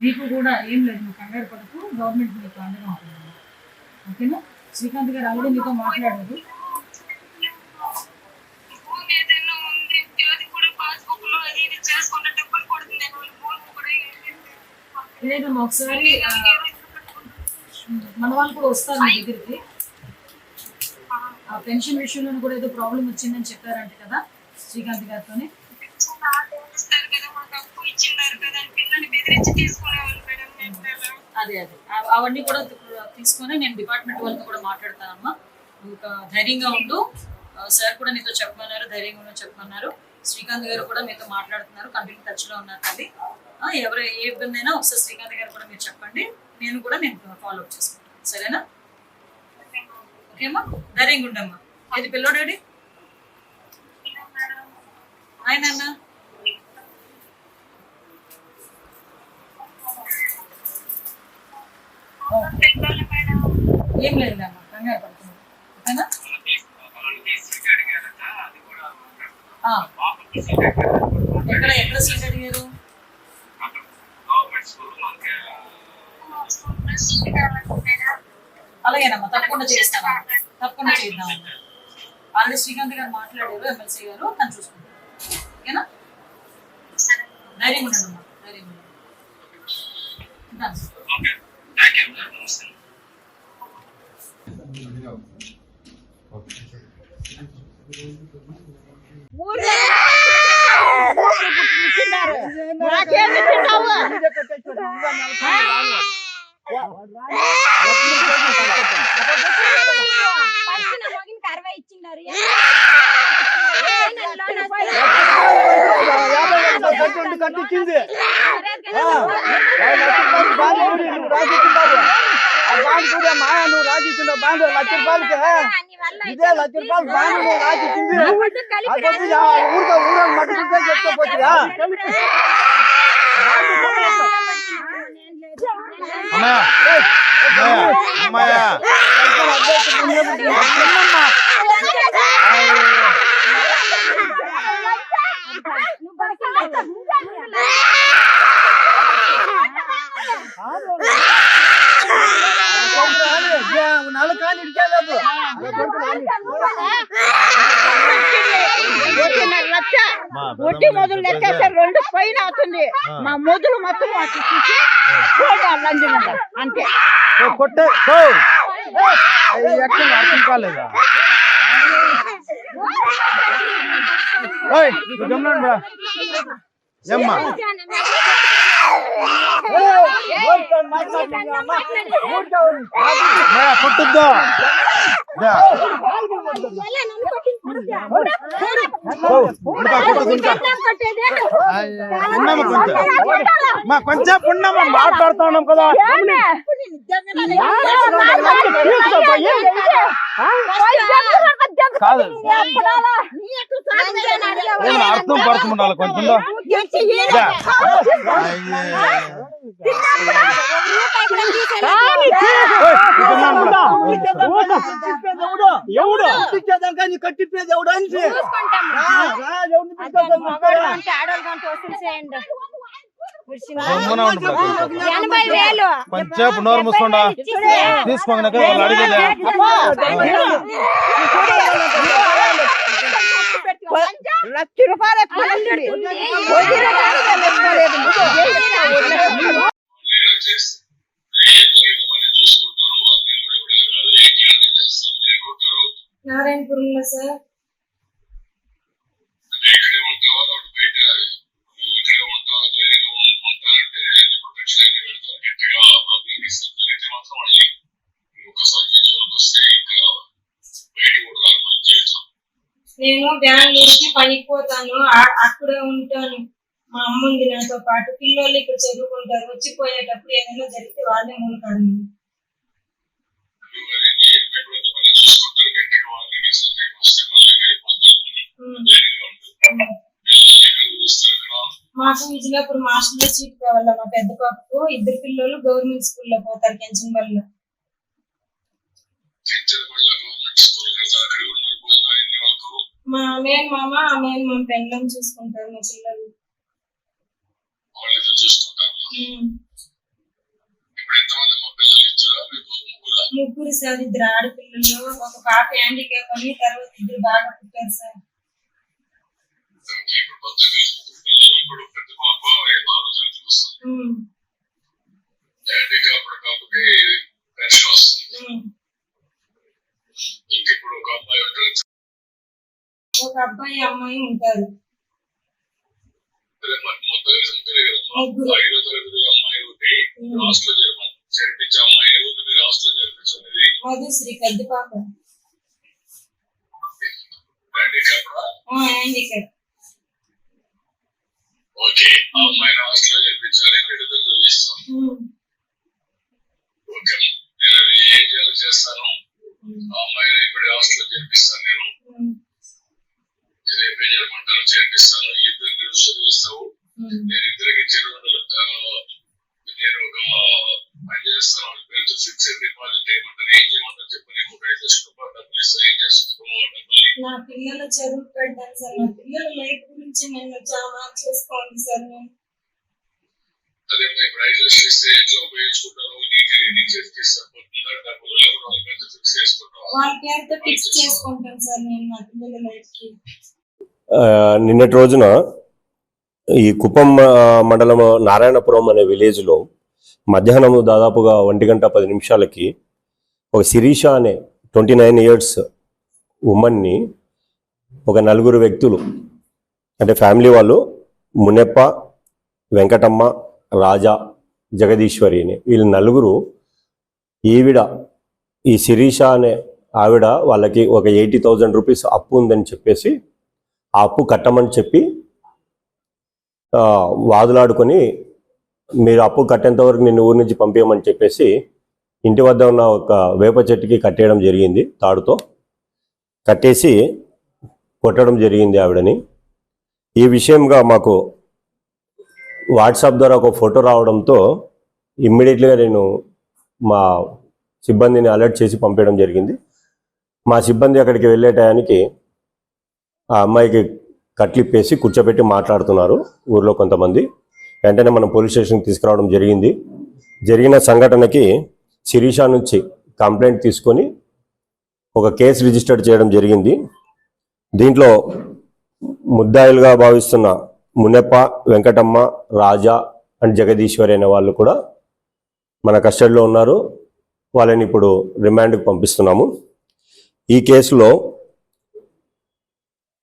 మీకు కూడా ఏం లేదు. నువ్వు కంగారు పడకు. గవర్నమెంట్ మీకు అండగా ఉంటుంది. ఓకేనా? శ్రీకాంత్ గారు ఆల్రెడీ మీతో మాట్లాడారు. లేదు. లేదమ్మా ఒకసారి మన వాళ్ళు కూడా వస్తారు మీ దగ్గరికి. ఆ పెన్షన్ విషయంలో కూడా ఏదో ప్రాబ్లం వచ్చిందని చెప్పారంట కదా శ్రీకాంత్ గారితోనే. ఇచ్చిన్నారు అదే అదే. అవన్నీ కూడా తీసుకొని నేను డిపార్ట్మెంట్ వాళ్ళతో కూడా మాట్లాడతానమ్మా. ఒక ధైర్యంగా ఉండు. సార్ కూడా నీతో చెప్పమన్నారు ధైర్యంగా ఉండు చెప్పమన్నారు. శ్రీకాంత్ గారు కూడా మీతో మాట్లాడుతున్నారు కంటిన్యూ టచ్లో ఉన్నారు అది ఎవరు ఏ ఇబ్బంది అయినా ఒకసారి శ్రీకాంత్ గారు కూడా మీరు చెప్పండి. నేను కూడా నేను ఫాలో అప్ చేసుకుంటాను. సరేనా? ఓకేమ్మా ధైర్యంగా ఉండమ్మా ఇది పిల్లోడేడి ఆయన అన్న ఏం లేదు అమ్మ కంగారు పడుతున్నాను ఓకేనా ఎక్కడ ఎక్కడ సీట్ అడిగారు? అలాగేనమ్మా తప్పకుండా చేస్తాను. తప్పకుండా చేద్దాం ఆల్రెడీ శ్రీకాంత్ గారు మాట్లాడారు ఎమ్మెల్సీ గారు తను చూసుకుంటారు. ఓకేనా? ధైర్యం ఉండండి అమ్మా ధైర్యం ఉండండి. ఉంటాను. నాకేమి తిన్నావు పైన మగినకి అరవై ఇచ్చిండారు కట్టించింది బాండ్ నువ్వు రాసిచ్చింటావు ఆ బాండ్ కూడా మా నువ్వు రాసిచ్చిన బాండ్ లక్ష రూపాయలకి ఇదే లక్ష రూపాయలు బాండ్ నువ్వు ఇడిచేలేదు వడ్డీ మొదలు లెక్కేసారు రెండు పైన అవుతుంది. మా మొదలు మొత్తం. అంతే. కొట్టే ఎక్కడ అర్థం కాలేదా? ఏమ్మా? మే, కొట్టుద్దా దా. ఓ, ఇంకా కొట్టుద్దు ఇంకా. అయ్య, ఉన్నామా కొంచెం మా కొంచెం ఉన్నామా మాట్లాడుతా ఉన్నాం కదా కాదు. ఏమన్నా అర్థం పడుతుండాలి కొంచెం. ఎవడు ఇచ్చేదాకా నీ కట్టిప్పేది ఎవడు అని రా, రా, ఎవరిని పిలిచేద్దాం. గమ్మున ఉండు ప్రతి. ఎనభై వేలు కొంచెంసేపు నోరు నేను బెంగళూరుకి పనికి పోతాను అక్కడే ఉంటాను. మా అమ్మ ఉంది నాతో పాటు. పిల్లలు ఇక్కడ చదువుకుంటారు. వచ్చిపోయేటప్పుడు ఏదైనా జరిగితే వాళ్ళే ఉంటారు మాసం ఇచ్చినప్పుడు మాస్టర్ సీట్ కావాలా? మా పెద్ద పాపకు ఇద్దరు పిల్లలు గవర్నమెంట్ స్కూల్లో పోతారు కెంచన్ వల్ల. మా నేను మామ నేను మామ పెళ్ళం చూసుకుంటారు మా పిల్లలు. ముగ్గురు? సార్ ఇద్దరు ఆడపిల్లలు. ఒక పాప హ్యాండిక్యాప్ అని తర్వాత ఇద్దరు బాగా పుట్టారు సార్. ఇప్పుడు ఇప్పుడు పెద్ద పాప ఆరో వస్తుంది ఉమ్, డాడీకి పెన్షన్ వస్తుంది ఇంకిప్పుడు ఒక అమ్మాయి ఉంటుంది ఒక అబ్బాయి అమ్మాయి ఉంటారు మొత్తం ఐదో తరగతి అమ్మాయి ఒకటి ఉమ్. హాస్టల్ అమ్మాయి ఒకటి మీరు హాస్టల్ మధుశ్రీ పెద్ద పాప హ్యాండిక్యాప్ ఓకే ఆ అమ్మాయిని హాస్టల్ చేర్పించాలి విడుదల చదివిస్తాం ఓకే నేను అది ఏం చేస్తాను. ఆ అమ్మాయిని ఇప్పుడు హాస్టల్ చేర్పిస్తాను నేను. రేపే చేయమంటాను చేర్పిస్తాను. ఇద్దరు కలిసి చదివిస్తావు. నేను ఇద్దరికి చెరువు నేను ఒక పని చేస్తాను పేరుతో ఫిక్స్ డిపాజిట్ చేయమంటారు ఏం చేయమంటారు చెప్పు నీకు ఒక ఐదు లక్షల రూపాయలు డబ్బులు ఇస్తా ఏం చేస్తున్నావు ఆ డబ్బుల్ని నా పిల్లల చదువు పెట్టాను సార్ నా పిల్లల లైఫ్ గురించి నేను చాలా చేసుకోండి సార్ నేను. అదే మరి ఇప్పుడు ఐదు లక్షలు ఇస్తే ఎట్లా ఉపయోగించుకుంటారు? నీకే నీకు చేతికి సరిపోతుందా డబ్బులు లేకపోతే వాళ్ళ పేరుతో ఫిక్స్ చేసుకుంటావు వాళ్ళ పేరుతో ఫిక్స్ చేసుకుంటాను సార్ నేను నా పిల్లల లైఫ్కి. ఆ, నిన్నటి రోజున ఈ కుప్పం మండలం నారాయణపురం అనే విలేజ్లో మధ్యాహ్నం దాదాపుగా ఒంటి గంట పది నిమిషాలకి ఒక శిరీష అనే ట్వంటీ నైన్ ఇయర్స్ ఉమ్మన్ని ఒక నలుగురు వ్యక్తులు అంటే ఫ్యామిలీ వాళ్ళు మునెప్ప వెంకటమ్మ రాజా జగదీశ్వరి అని వీళ్ళు నలుగురు ఈవిడ ఈ శిరీష అనే ఆవిడ వాళ్ళకి ఒక ఎయిటీ థౌజండ్ రూపీస్ అప్పు ఉందని చెప్పేసి ఆ అప్పు కట్టమని చెప్పి వాదులాడుకొని మీరు అప్పు కట్టేంత వరకు నిన్ను ఊరి నుంచి పంపించమని చెప్పేసి ఇంటి వద్ద ఉన్న ఒక వేప చెట్టుకి కట్టేయడం జరిగింది తాడుతో. కట్టేసి కొట్టడం జరిగింది ఆవిడని. ఈ విషయంగా మాకు వాట్సాప్ ద్వారా ఒక ఫోటో రావడంతో ఇమ్మీడియట్లీగా నేను మా సిబ్బందిని అలర్ట్ చేసి పంపించడం జరిగింది. మా సిబ్బంది అక్కడికి వెళ్ళే టయానికి ఆ అమ్మాయికి కట్లిప్పేసి కూర్చోబెట్టి మాట్లాడుతున్నారు ఊర్లో కొంతమంది. వెంటనే మనం పోలీస్ స్టేషన్కి తీసుకురావడం జరిగింది. జరిగిన సంఘటనకి శిరీష నుంచి కంప్లైంట్ తీసుకొని ఒక కేసు రిజిస్టర్ చేయడం జరిగింది. దీంట్లో ముద్దాయిలుగా భావిస్తున్న మునెప్ప వెంకటమ్మ రాజా అండ్ జగదీశ్వరి అనే వాళ్ళు కూడా మన కస్టడీలో ఉన్నారు. వాళ్ళని ఇప్పుడు రిమాండ్కి పంపిస్తున్నాము. ఈ కేసులో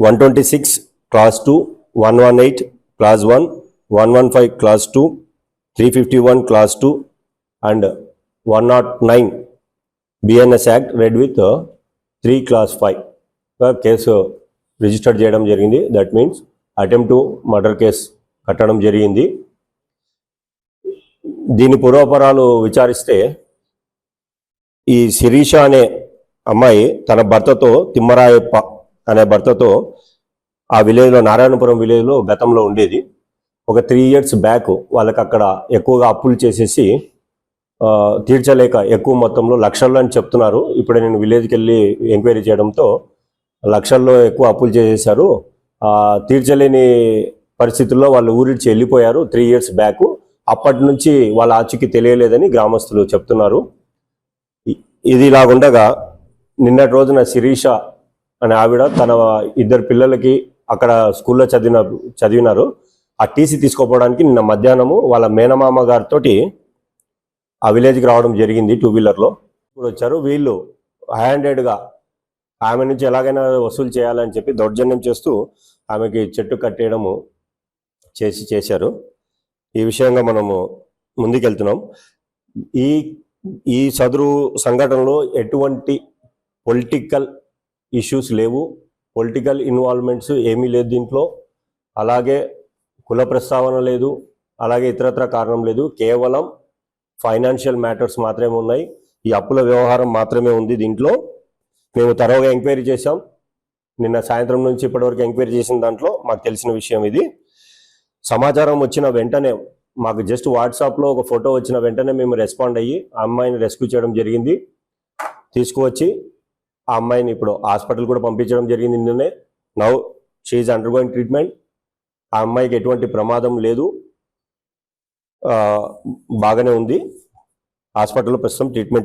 one twenty six class two one one eight class one one one five class two three fifty one class two and one nought nine BNS act read with three class five case register చేయడం జరిగింది. That means attempt to murder case కట్టడం జరిగింది. దీని పూర్వపరాలు విచారిస్తే ఈ శిరీష అనే అమ్మాయి తన భర్తతో తిమ్మరాయప్ప అనే భర్తతో ఆ విలేజ్లో నారాయణపురం విలేజ్లో గతంలో ఉండేది. ఒక త్రీ ఇయర్స్ బ్యాక్ వాళ్ళకి అక్కడ ఎక్కువగా అప్పులు చేసేసి తీర్చలేక ఎక్కువ మొత్తంలో లక్షల్లో అని చెప్తున్నారు. ఇప్పుడే నేను విలేజ్కి వెళ్ళి ఎంక్వైరీ చేయడంతో లక్షల్లో ఎక్కువ అప్పులు చేసేసారు తీర్చలేని పరిస్థితుల్లో వాళ్ళు ఊరిడ్చి వెళ్ళిపోయారు త్రీ ఇయర్స్ బ్యాక్. అప్పటి నుంచి వాళ్ళ ఆచూకీ తెలియలేదని గ్రామస్తులు చెప్తున్నారు. ఇది ఇలాగుండగా నిన్నటి రోజున శిరీష అనే ఆవిడ తన ఇద్దరు పిల్లలకి అక్కడ స్కూల్లో చదివిన చదివినారు. ఆ టీసీ తీసుకోపోవడానికి నిన్న మధ్యాహ్నము వాళ్ళ మేనమామ గారితోటి ఆ విలేజ్కి రావడం జరిగింది టూ వీలర్లో ఇప్పుడు వచ్చారు వీళ్ళు హ్యాండెడ్గా ఆమె నుంచి ఎలాగైనా వసూలు చేయాలని చెప్పి దౌర్జన్యం చేస్తూ ఆమెకి చెట్టు కట్టేయడము చేసి చేశారు. ఈ విషయంగా మనము ముందుకెళ్తున్నాం. ఈ ఈ సదురు సంఘటనలో ఎటువంటి పొలిటికల్ ఇష్యూస్ లేవు. పొలిటికల్ ఇన్వాల్వ్మెంట్స్ ఏమీ లేదు దీంట్లో. అలాగే కుల ప్రస్తావన లేదు. అలాగే ఇతరత్ర కారణం లేదు. కేవలం ఫైనాన్షియల్ మ్యాటర్స్ మాత్రమే ఉన్నాయి. ఈ అప్పుల వ్యవహారం మాత్రమే ఉంది దీంట్లో. మేము తరోగా ఎంక్వైరీ చేశాం. నిన్న సాయంత్రం నుంచి ఇప్పటివరకు ఎంక్వైరీ చేసిన దాంట్లో మాకు తెలిసిన విషయం ఇది. సమాచారం వచ్చిన వెంటనే మాకు జస్ట్ వాట్సాప్లో ఒక ఫోటో వచ్చిన వెంటనే మేము రెస్పాండ్ అయ్యి ఆ అమ్మాయిని రెస్క్యూ చేయడం జరిగింది. తీసుకువచ్చి ఆ అమ్మాయిని ఇప్పుడు హాస్పిటల్ కూడా పంపించడం జరిగింది నిన్ననే. నౌ షీఈ్ అండర్గోయింగ్ ట్రీట్మెంట్ ఆ అమ్మాయికి ఎటువంటి ప్రమాదం లేదు. బాగానే ఉంది. హాస్పిటల్లో ప్రస్తుతం ట్రీట్మెంట్